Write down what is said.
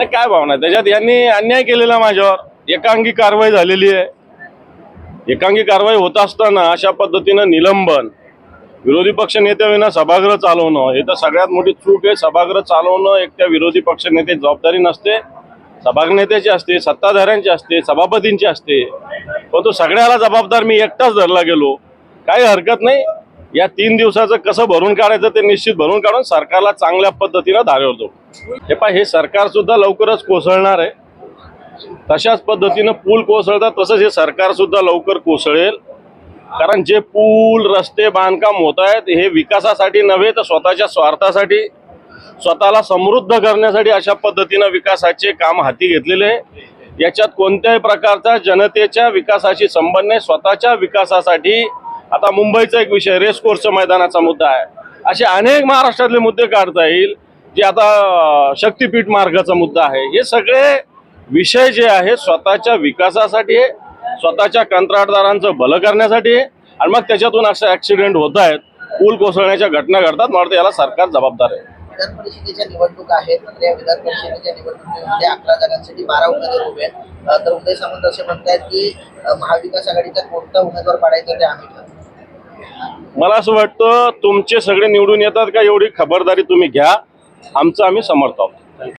नाही काय भावना त्याच्यात यांनी अन्याय केलेला माझ्यावर. एकांगी कारवाई झालेली आहे. एकांगी कारवाई होत असताना अशा पद्धतीनं निलंबन विरोधी पक्ष नेत्याविना सभागृह चालवणं हे तर सगळ्यात मोठी चूक आहे. सभागृह चालवणं एक त्या विरोधी पक्ष नेते जबाबदारी नसते. सभागृह नेत्याची असते सत्ताधाऱ्यांची असते सभापतींची असते. परंतु सगळ्याला जबाबदार मी एकटाच धरला गेलो. काही हरकत नाही. या तीन दिवसाचं कसं भरून काढायचं ते निश्चित भरून काढून सरकारला चांगल्या पद्धतीनं धारवतो हे पा हे सरकार सुद्धा लवकरच कोसळणार आहे. तशाच पद्धतीनं पूल कोसळतात तसंच हे सरकार सुद्धा लवकर कोसळेल. कारण जे पूल रस्ते बांधकाम होत आहेत हे विकासासाठी नव्हे तर स्वतःच्या स्वार्थासाठी स्वतःला समृद्ध करण्यासाठी अशा पद्धतीनं विकासाचे काम हाती घेतलेले आहे. याच्यात कोणत्याही प्रकारचा जनतेच्या विकासाशी संबंध नाही स्वतःच्या विकासासाठी आता मुंबईचा एक विषय रेस कोर्सच्या मैदानाचा मुद्दा आहे. असे अनेक महाराष्ट्रातले मुद्दे काढता येईल जे आता शक्तीपीठ मार्गाचा मुद्दा आहे. हे सगळे विषय जे आहे स्वतःच्या विकासासाठी आहे स्वतःच्या कंत्राटदारांचं भलं करण्यासाठी आहे आणि मग त्याच्यातून असे ऍक्सिडेंट होत आहेत पूल कोसळण्याच्या घटना घडतात मला याला सरकार जबाबदार आहे. विधान परिषदेच्या निवडणूक आहेत तर या विधान परिषदेच्या निवडणुकीमध्ये अकरा जागांसाठी बारा उमेदवार उभे तर उदय सामंत असे की महाविकास आघाडीचा कोणता उमेदवार पाडायचा ते आम्ही मला असं वाटतं तुमचे सगळे निवडून येतात का? एवढी खबरदारी तुम्ही घ्या. आमचं आम्ही समर्थ आहोत